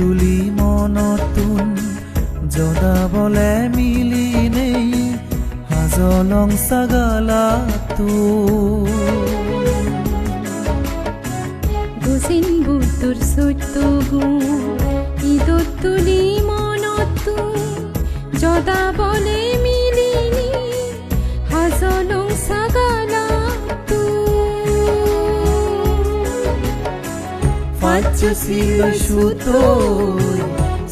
তুলি মনতুন জদাবলে মিলি নেই, হাজলং সাগালা তু গুসিন বুতুর সুতু গু ঈদত তুলি মনতুন জদাবলে মিলিনি ছিল সুতো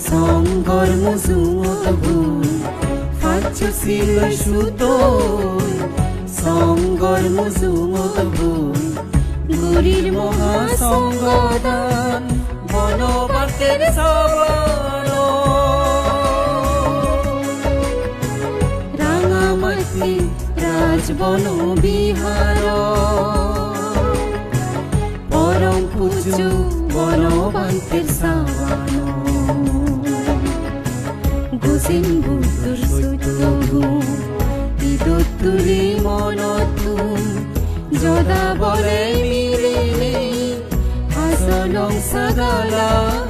সঙ্গর মজুমত ভুল ফাচ্ছ ছিল সুতো সঙ্গর মজুমত ভুল গুরির মহা সঙ্গদান মনোবাসের সবান রাঙামাসি রাজবন বিহার। পুজো বনবান্তের সাবান গুজিন বুতুৰ চৈত্যগু ঈদত তুলি মনতো জদাবলে মিলিনি হাসলং সাগালা মানেই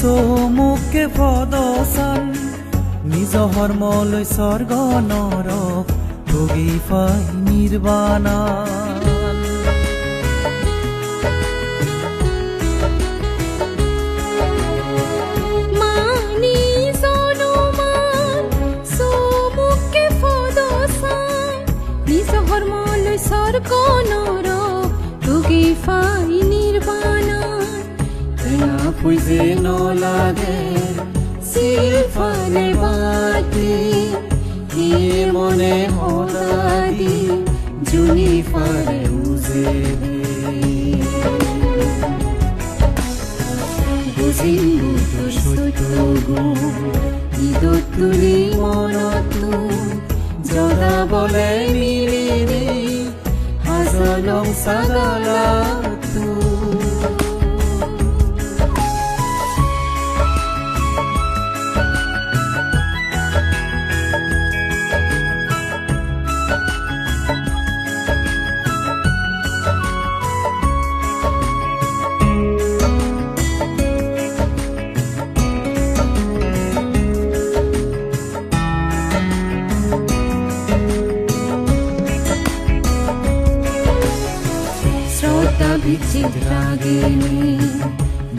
চমুকে প্ৰদৰ্শন নিজ ধৰ্মলৈ স্বৰ্গ নৰ ভোগী পাই নিৰ্বাণা পুঁজি নলাগে চিলফালে বাটি, কি মনে হলাদি জুনি ফালে উজে গুণ ঈদত তুলি মনতো জনাবলে মিলিনি হাজলং চাগালাতো শ্রদ্ধা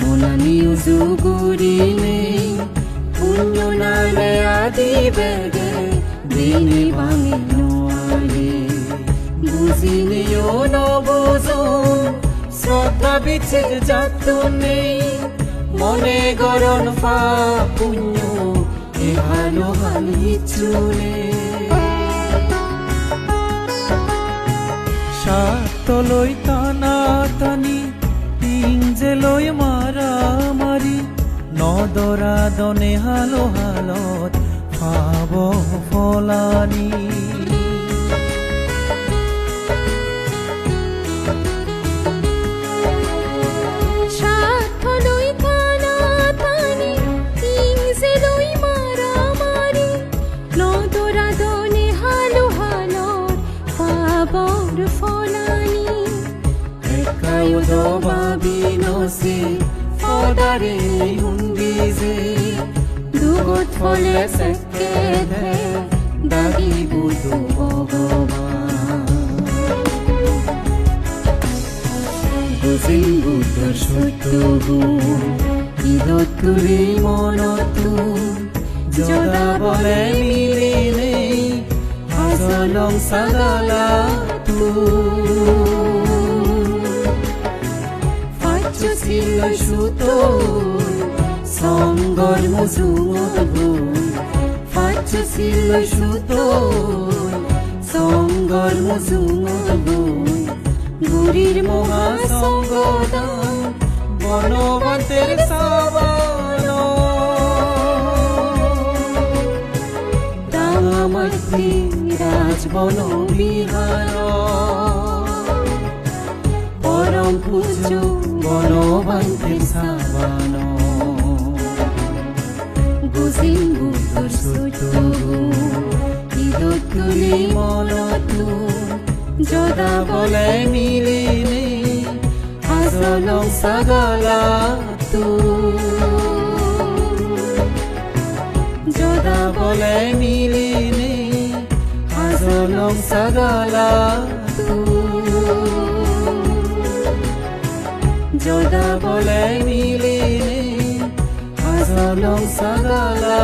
বনানি উজুগুরিনে পুণ্য নামে আদি বেগে দিনে ভাঙে নোয়ারে বুঝিনিও নবুঝুন শ্রদ্ধা বিচিত যাত নেই মনে গরণ পা পুণ্য এ ভালো হালি চুনে সাতলৈ টানা পিঞ্জেলৈ মাৰা মাৰি নদৰা দনে হালো হালত পাব ফলানি। সদাৰে হুন্দি যে দুগত ফলে চেকে ধে দাগি বুধু ভগৱান বুজিল বুদ্ধৰ সত্য গুণ ঈদত তুলি মনতো জনাবলে মিলিনে হাজলং চাগালাতো Faccio sillo asciutto, songor musumogu. Faccio sillo asciutto, songor musumogu. গুরির মহাসঙ্গদান বনবন্তের সাবান রাঙামাটি রাজবন বিহার পরম পূজ্য বনবন্তের সাবান। বুঝিন বুদ্ধর সত্য ঈদত তুলি মনতু যদা বলে মিলিনে হাজলং সাগালা তু যদা বলে মিলিনে হাজলং সাগালা সদা বলে মিলে হাসানো সাদালা।